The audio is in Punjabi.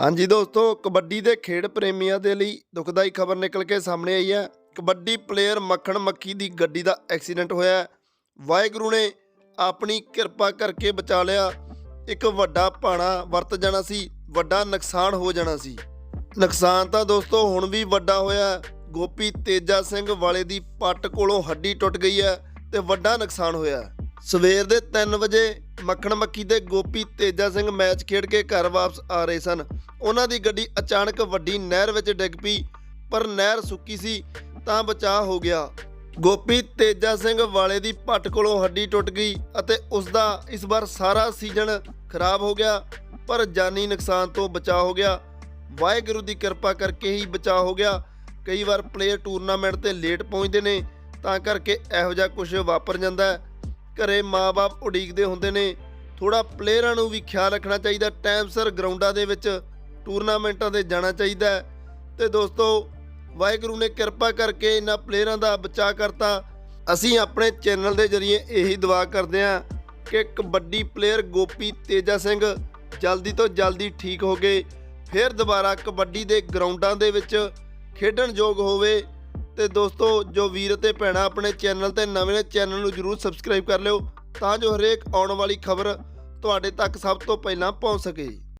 ਹਾਂਜੀ ਦੋਸਤੋ, ਕਬੱਡੀ ਦੇ ਖੇਡ ਪ੍ਰੇਮੀਆਂ ਦੇ ਲਈ ਦੁਖਦਾਈ ਖਬਰ ਨਿਕਲ ਕੇ ਸਾਹਮਣੇ ਆਈ ਹੈ। ਕਬੱਡੀ ਪਲੇਅਰ ਮੱਖਣ ਮੱਖੀ ਦੀ ਗੱਡੀ ਦਾ ਐਕਸੀਡੈਂਟ ਹੋਇਆ ਵਾਹਿਗੁਰੂ ਨੇ ਆਪਣੀ ਕਿਰਪਾ ਕਰਕੇ ਬਚਾ ਲਿਆ। ਇੱਕ ਵੱਡਾ ਭਾਣਾ ਵਰਤ ਜਾਣਾ ਸੀ, ਵੱਡਾ ਨੁਕਸਾਨ ਹੋ ਜਾਣਾ ਸੀ। ਨੁਕਸਾਨ ਤਾਂ ਦੋਸਤੋ ਹੁਣ ਵੀ ਵੱਡਾ ਹੋਇਆ ਗੋਪੀ ਤੇਜਾ ਸਿੰਘ ਵਾਲੇ ਦੀ ਪੱਟ ਕੋਲੋਂ ਹੱਡੀ ਟੁੱਟ ਗਈ ਹੈ ਤੇ ਵੱਡਾ ਨੁਕਸਾਨ ਹੋਇਆ ਸਵੇਰ ਦੇ 3 ਵਜੇ ਮੱਖਣ ਮੱਖੀ ਦੇ ਗੋਪੀ ਤੇਜਾ ਸਿੰਘ ਮੈਚ ਖੇਡ ਕੇ ਘਰ ਵਾਪਸ ਆ ਰਹੇ ਸਨ। ਉਹਨਾਂ ਦੀ ਗੱਡੀ ਅਚਾਨਕ ਵੱਡੀ ਨਹਿਰ ਵਿੱਚ ਡਿੱਗ ਪਈ, ਪਰ ਨਹਿਰ ਸੁੱਕੀ ਸੀ ਤਾਂ ਬਚਾਅ ਹੋ ਗਿਆ। ਗੋਪੀ ਤੇਜਾ ਸਿੰਘ ਵਾਲੇ ਦੀ ਪੱਟ ਕੋਲੋਂ ਹੱਡੀ ਟੁੱਟ ਗਈ ਅਤੇ ਉਸ ਦਾ ਇਸ ਵਾਰ ਸਾਰਾ ਸੀਜ਼ਨ ਖਰਾਬ ਹੋ ਗਿਆ, ਪਰ ਜਾਨੀ ਨੁਕਸਾਨ ਤੋਂ ਬਚਾਅ ਹੋ ਗਿਆ। ਵਾਹਿਗੁਰੂ ਦੀ ਕਿਰਪਾ ਕਰਕੇ ਹੀ ਬਚਾਅ ਹੋ ਗਿਆ। ਕਈ ਵਾਰ ਪਲੇਅਰ ਟੂਰਨਾਮੈਂਟ ਤੇ ਲੇਟ ਪਹੁੰਚਦੇ ਨੇ, ਤਾਂ ਕਰਕੇ ਇਹੋ ਜਿਹਾ ਕੁਝ ਵਾਪਰ ਜਾਂਦਾ ਹੈ। ਘਰੇ ਮਾਪੇ ਉਡੀਕਦੇ ਹੁੰਦੇ ਨੇ। ਥੋੜਾ ਪਲੇਅਰਾਂ ਨੂੰ ਵੀ ਖਿਆਲ ਰੱਖਣਾ ਚਾਹੀਦਾ, ਟਾਈਮ ਸਿਰ ਗਰਾਊਂਡਾਂ ਦੇ ਵਿੱਚ ਟੂਰਨਾਮੈਂਟਾਂ ਤੇ ਜਾਣਾ ਚਾਹੀਦਾ ਹੈ। ਤੇ ਦੋਸਤੋ, ਵਾਹਿਗੁਰੂ ਨੇ ਕਿਰਪਾ ਕਰਕੇ ਇਹਨਾਂ ਪਲੇਅਰਾਂ ਦਾ ਬਚਾਅ ਕਰਤਾ। ਅਸੀਂ ਆਪਣੇ ਚੈਨਲ ਦੇ ਜ਼ਰੀਏ ਇਹੀ ਦੁਆ ਕਰਦੇ ਹਾਂ ਕਿ ਕਬੱਡੀ ਪਲੇਅਰ ਗੋਪੀ ਤੇਜਾ ਸਿੰਘ ਜਲਦੀ ਤੋਂ ਜਲਦੀ ਠੀਕ ਹੋ ਗਏ ਫਿਰ ਦੁਬਾਰਾ ਕਬੱਡੀ ਦੇ ਗਰਾਊਂਡਾਂ ਦੇ ਵਿੱਚ ਖੇਡਣ ਯੋਗ ਹੋਵੇ। ਤੇ ਦੋਸਤੋ, ਜੋ ਵੀਰ ਤੇ ਭੈਣਾਂ ਆਪਣੇ ਚੈਨਲ ਤੇ ਨਵੇਂ ਨੇ, ਚੈਨਲ ਨੂੰ ਜਰੂਰ ਸਬਸਕ੍ਰਾਈਬ ਕਰ ਲਿਓ, ਤਾਂ ਜੋ ਹਰੇਕ ਆਉਣ ਵਾਲੀ ਖਬਰ ਤੁਹਾਡੇ ਤੱਕ ਸਭ ਤੋਂ ਪਹਿਲਾਂ ਪਹੁੰਚ ਸਕੇ।